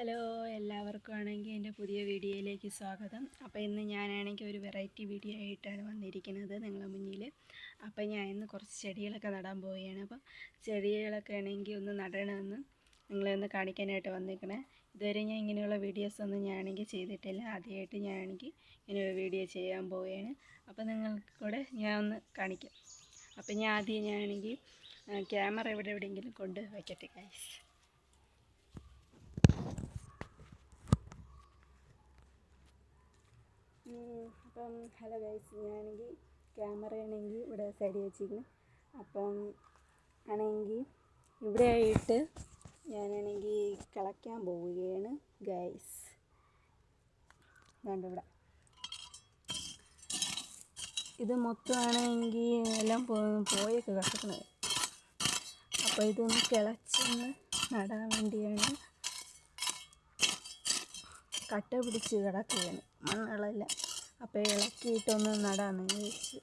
Hello എല്ലാവർക്കും ആണെങ്കിൽ എന്റെ പുതിയ വീഡിയോയിലേക്ക് സ്വാഗതം. അപ്പോൾ ഇന്ന് ഞാനാണെങ്കിൽ ഒരു വെറൈറ്റി വീഡിയോ ആയിട്ടാണ് വന്നിരിക്കുന്നത് നിങ്ങളുടെ മുന്നിൽ. അപ്പോൾ ഞാൻ ഇന്ന് കുറച്ച് ചെടികളൊക്കെ നടാൻ പോവുകയാണ്. അപ്പം ചെടികളൊക്കെ ആണെങ്കിൽ ഒന്ന് നടണമെന്ന് നിങ്ങളെ ഒന്ന് കാണിക്കാനായിട്ട് വന്നിരിക്കണേ ഇതുവരെ ഞാൻ ഇങ്ങനെയുള്ള വീഡിയോസ് ഒന്നും ഞാനാണെങ്കിൽ ചെയ്തിട്ടില്ല. ആദ്യമായിട്ട് ഞാനാണെങ്കിൽ ഇങ്ങനെ ഒരു വീഡിയോ ചെയ്യാൻ പോവുകയാണ്. അപ്പോൾ നിങ്ങൾക്ക് കൂടെ ഞാൻ ഒന്ന് കാണിക്കാം. അപ്പോൾ ഞാൻ ആദ്യം ഞാനാണെങ്കിൽ ക്യാമറ എവിടെ എവിടെയെങ്കിലും കൊണ്ട് വയ്ക്കട്ടെ ഗൈസ് അപ്പം ഹലോ ഗൈസ് ഞാനെങ്കിൽ ക്യാമറ ആണെങ്കിൽ ഇവിടെ സൈഡിൽ വെച്ചിരിക്കുന്നു. അപ്പം ആണെങ്കിൽ ഇവിടെ ആയിട്ട് ഞാനാണെങ്കിൽ കിളയ്ക്കാൻ പോവുകയാണ് ഗൈസ്. ഇതുണ്ട് ഇവിടെ. ഇത് മൊത്തമാണെങ്കിൽ എല്ലാം പോയൊക്കെ കിടക്കുന്നത്. അപ്പോൾ ഇതൊന്ന് കിളച്ചൊന്ന് നടാൻ വേണ്ടിയാണ് കട്ട പിടിച്ച് കിടക്കുകയാണ്. മണ്ണുകളെല്ലാം അപ്പോൾ ഇളക്കിയിട്ടൊന്ന് നടാമെന്ന് വിചാരിച്ച്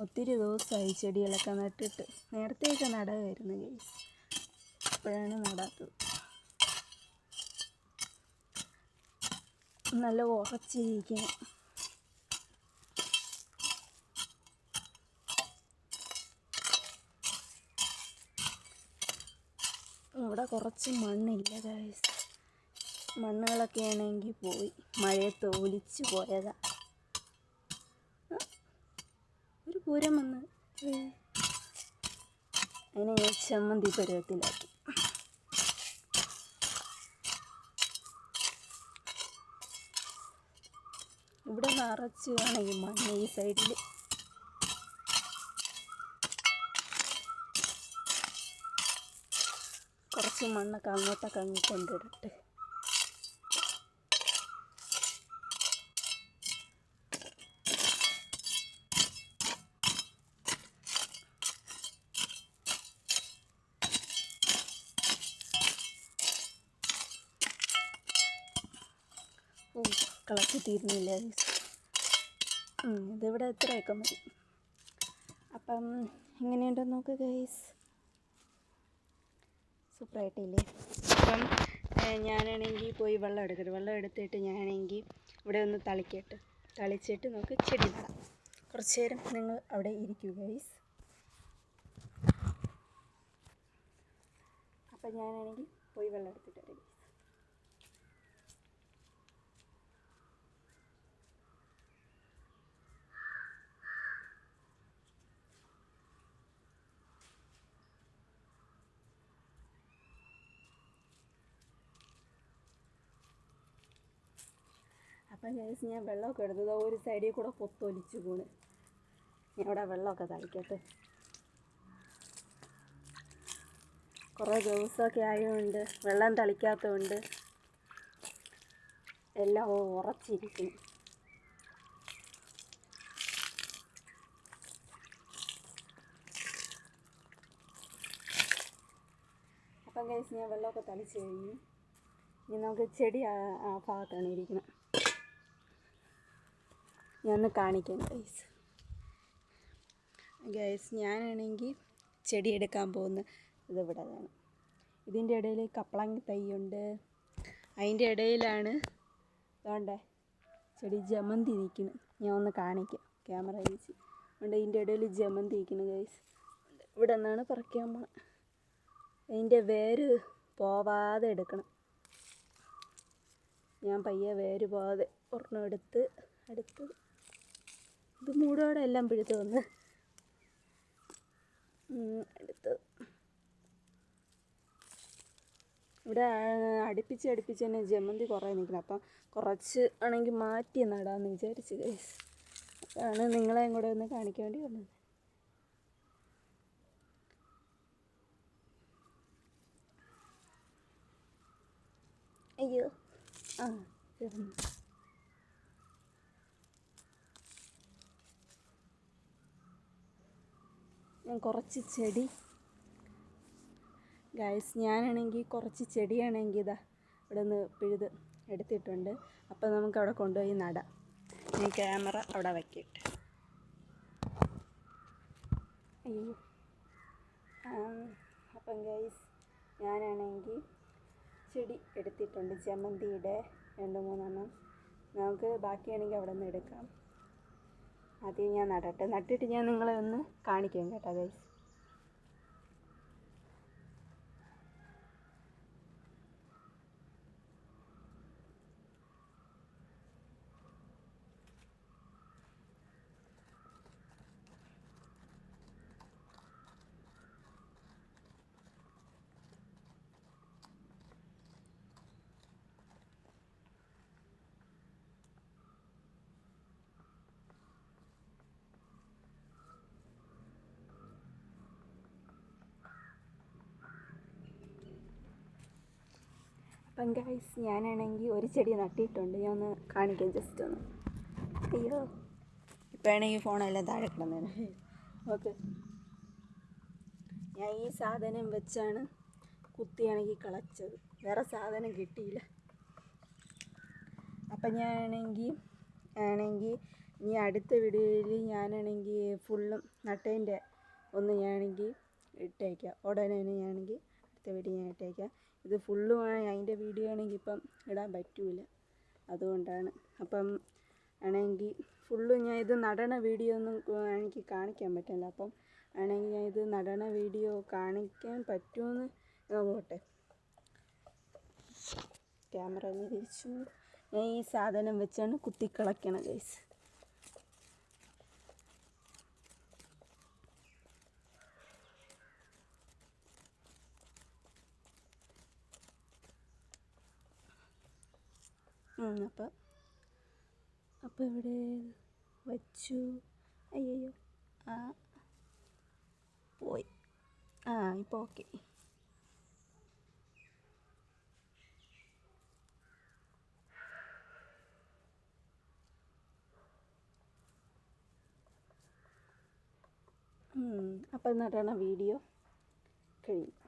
ഒത്തിരി ദിവസമായി ചെടികളൊക്കെ നട്ടിട്ട്. നേരത്തെയൊക്കെ നടുമായിരുന്നു ഗൈസ് അപ്പോഴാണ് നടാത്തത്. നല്ല ഉറച്ചിരിക്കണം. ഇവിടെ കുറച്ച് മണ്ണില്ല ഗൈസ് മണ്ണുകളൊക്കെ ആണെങ്കിൽ പോയി. മഴയത്ത് ഒലിച്ച് പോയതാ ആ, ഒരു പൂരം വന്ന് അതിനെ ഞാൻ ചമ്മന്തി പരുവത്തിലാക്കി. ഇവിടെ നിറച്ച് ഈ മണ്ണ് ഈ സൈഡിൽ കുറച്ച് മണ്ണൊക്കെ അങ്ങോട്ടൊക്കെ അങ്ങ് കൊണ്ടിടട്ടെ. കളച്ച് തീരുന്നില്ല ഇതിവിടെ ഇത്രയൊക്കെ മതി. അപ്പം എങ്ങനെയുണ്ടെന്ന് നോക്ക് ഗൈസ് സൂപ്പറായിട്ടില്ലേ? അപ്പം ഞാനാണെങ്കിൽ പോയി വെള്ളം എടുക്കട്ടെ. വെള്ളം എടുത്തിട്ട് ഞാനാണെങ്കിൽ ഇവിടെ ഒന്ന് തളിക്കട്ടെ. തളിച്ചിട്ട് നമുക്ക് ചെടി നടാം. കുറച്ച് നേരം നിങ്ങൾ അവിടെ ഇരിക്കൂ ഗൈസ് അപ്പം ഞാനാണെങ്കിൽ പോയി വെള്ളം എടുത്തിട്ട് വരാം ഗൈസ് അപ്പം ഗൈസ് ഞാൻ വെള്ളമൊക്കെ എടുത്തത് ഒരു സൈഡിൽ കൂടെ പൊത്തൊലിച്ചു പോണ് ഞാൻ ഇവിടെ വെള്ളമൊക്കെ തളിക്കട്ടെ. കുറേ ദിവസമൊക്കെ ആയതുകൊണ്ട് വെള്ളം തളിക്കാത്തതുകൊണ്ട് എല്ലാം ഉറച്ചിരിക്കും അപ്പം കഴിച്ച് ഞാൻ വെള്ളമൊക്കെ തളിച്ച് കഴിഞ്ഞു. ഇനി നമുക്ക് ചെടി ആ ആ ഭാഗത്താണ് ഇരിക്കുന്നത്. ഞാൻ ഒന്ന് കാണിക്കാം ഗൈസ് ഗൈസ് ഞാനാണെങ്കിൽ ചെടി എടുക്കാൻ പോകുന്ന ഇതിവിടെ ആണ് ഇതിന്റെ ഇടയിൽ കപ്പളങ്ങ തൈയുണ്ട് അതിന്റെ ഇടയിലാണ് വേണ്ടേ ചെടി ജമന്തി നിൽക്കുന്നു. ഞാൻ ഒന്ന് കാണിക്കാം ക്യാമറ വെച്ച്. അതുകൊണ്ട് ഇതിന്റെ ഇടയിൽ ജമന്തി നിൽക്കുന്നു ഗൈസ് ഇവിടെ നിന്നാണ് പറിക്കാൻ പോണത് അതിന്റെ വേര് പോവാതെ എടുക്കണം. ഞാൻ പയ്യെ വേര് പോവാതെ ഒരെണ്ണം എടുത്ത് അടുത്ത് ഇത് മൂടോടെ എല്ലാം പിഴുത്ത് വന്ന്. എടുത്ത്. ഇവിടെ അടുപ്പിച്ച് അടുപ്പിച്ച് തന്നെ ജമന്തി കുറേ നിൽക്കണം. അപ്പം കുറച്ച് ആണെങ്കിൽ മാറ്റി നടാമെന്ന് വിചാരിച്ച് ഗൈസ് അതാണ് നിങ്ങളെയും കൂടെ ഒന്ന് കാണിക്കാൻ വേണ്ടി വന്നത്. അയ്യോ. ആ ഞാൻ കുറച്ച് ചെടി. ഗൈസ് ഞാനാണെങ്കിൽ കുറച്ച് ചെടിയാണെങ്കിൽ ഇതാ ഇവിടെ നിന്ന് പിഴുത് എടുത്തിട്ടുണ്ട്. അപ്പോൾ നമുക്ക് അവിടെ കൊണ്ടുപോയി നടാം. ഞാൻ ക്യാമറ അവിടെ വയ്ക്കട്ടെ അയ്യോ. അപ്പം ഗൈസ് ഞാനാണെങ്കിൽ ചെടി എടുത്തിട്ടുണ്ട്. ജമന്തിയുടെ രണ്ട് മൂന്നെണ്ണം. നമുക്ക് ബാക്കിയാണെങ്കിൽ അവിടെ നിന്ന് എടുക്കാം. ആദ്യം ഞാൻ നടട്ടെ. നട്ടിട്ട് ഞാൻ നിങ്ങളെ ഒന്ന് കാണിക്കാം കേട്ടോ ഗൈസ് അപ്പം ഗൈസ് ഞാനാണെങ്കിൽ ഒരു ചെടി നട്ടിയിട്ടുണ്ട് ഞാൻ ഒന്ന് കാണിക്കാം ജസ്റ്റ് ഒന്ന്. അയ്യോ. ഇപ്പം ആണെങ്കിൽ ഫോണെല്ലാം താഴെ കിടന്നേനെ. ഓക്കെ. ഞാൻ ഈ സാധനം വെച്ചാണ് കുത്തിയാണെങ്കിൽ കളച്ചത്. വേറെ സാധനം കിട്ടിയില്ല. അപ്പം ഞാനാണെങ്കിൽ ആണെങ്കിൽ ഇനി അടുത്ത വീഡിയോയിൽ ഞാനാണെങ്കിൽ ഫുള്ളും നട്ടതിന്റെ ഒന്ന് ഞാനാണെങ്കിൽ ഇട്ടേക്കാം. ഉടനെ ഞാനാണെങ്കിൽ അടുത്ത വീഡിയോ ഞാൻ ഇട്ടേക്കാം. ഇത് ഫുള്ളും അതിന്റെ വീഡിയോ ആണെങ്കിൽ ഇപ്പം ഇടാൻ പറ്റൂല. അതുകൊണ്ടാണ്. അപ്പം ആണെങ്കിൽ ഫുള്ളും ഞാൻ ഇത് നടണ വീഡിയോ ഒന്നും എനിക്ക് കാണിക്കാൻ പറ്റില്ല. അപ്പം ആണെങ്കിൽ ഞാൻ ഇത് നടണ വീഡിയോ കാണിക്കാൻ പറ്റുമെന്ന് നോക്കട്ടെ ക്യാമറ തിരിച്ചു. ഞാൻ ഈ സാധനം വെച്ചാണ് കുത്തിക്കളയ്ക്കണം ഗൈസ് അപ്പം അപ്പം ഇവിടെ വച്ചു. അയ്യോ ആ. പോയി. ആ ഇപ്പോൾ ഓക്കെ. അപ്പം എന്നിട്ടാണ് വീഡിയോ കഴിഞ്ഞു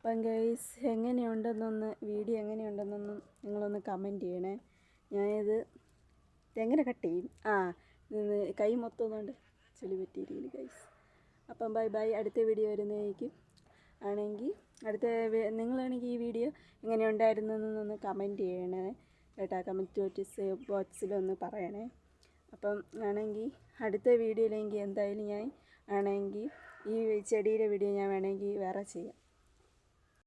അപ്പം ഗൈസ് എങ്ങനെയുണ്ടെന്നൊന്ന് വീഡിയോ എങ്ങനെയുണ്ടെന്നൊന്ന് നിങ്ങളൊന്ന് കമന്റ് ചെയ്യണേ. ഞാനിത് എങ്ങനെ കട്ട് ചെയ്യും. ആ കൈ മൊത്തം ഒന്നുകൊണ്ട് ചെളി പറ്റിയിരിക്കുന്നു ഗൈസ് അപ്പം ബൈ ബൈ അടുത്ത വീഡിയോ വരുന്നതായിരിക്കും. ആണെങ്കിൽ അടുത്ത നിങ്ങളാണെങ്കിൽ ഈ വീഡിയോ എങ്ങനെ ഉണ്ടായിരുന്നു എന്നൊന്ന് കമന്റ് ചെയ്യണേ കേട്ടാ കമന്റ് നോട്ടീസ് ബോക്സിലൊന്ന് പറയണേ. അപ്പം ആണെങ്കിൽ അടുത്ത വീഡിയോയിലെങ്കിൽ എന്തായാലും ഞാൻ ആണെങ്കിൽ ഈ ചെടിയുടെ വീഡിയോ ഞാൻ വേണമെങ്കിൽ വേറെ ചെയ്യാം.